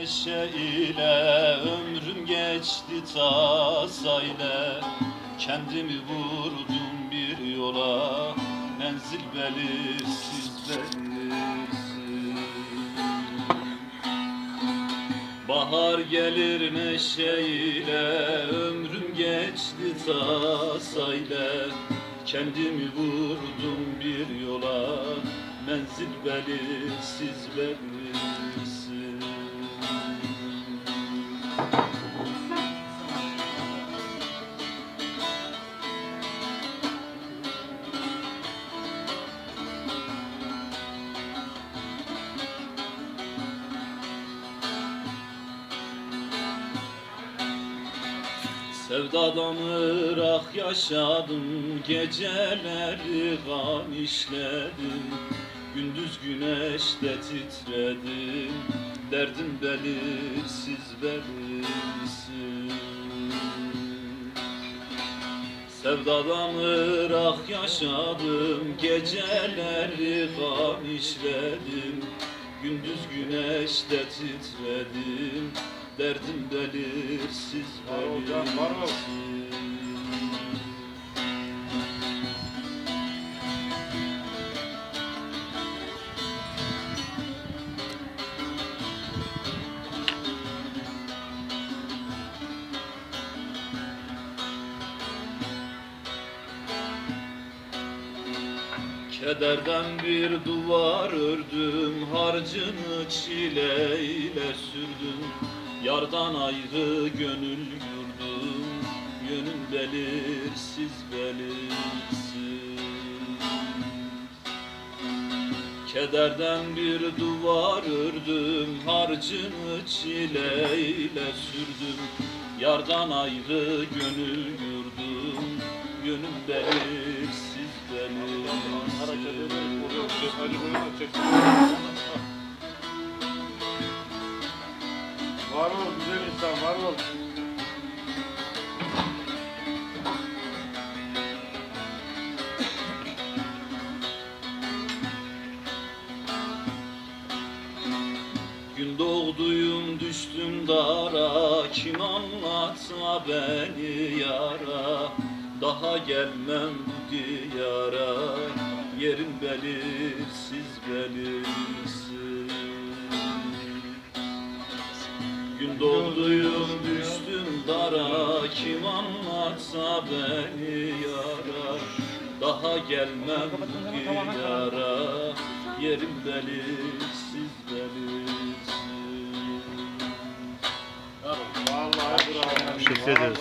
Neşe ile ömrüm geçti tasayla Kendimi vurdum bir yola Menzil belirsiz belirsiz. Bahar gelir neşeyle Ömrüm geçti tasayla Kendimi vurdum bir yola Menzil belirsiz belirsiz Sevdadan ırak yaşadım Geceleri gam işledim. Gündüz güneşte titredim Derdim belirsiz belirsiz. Sevdadan ırak yaşadım Geceleri gam işledim. Gündüz güneşte titredim Derdim belirsiz belirsiz. Kederden bir duvar ördüm Harcını çileyle sürdüm Yardan ayrı gönül yurdum Yönüm belirsiz belirsiz. Kederden bir duvar ördüm Harcını çileyle sürdüm. Yardan ayrı gönül yurdum Yönüm belirsiz insan var ol. Gün doğduyum düştüm dara Kim anlatsa beni yara Daha gelmem bu diyara Yerim belirsiz Doğduyum düştüm dara Kim anlatsa beni yara Daha gelmem diyara Yerim belirsiz belirsiz Vallahi bravo. Teşekkür ederiz.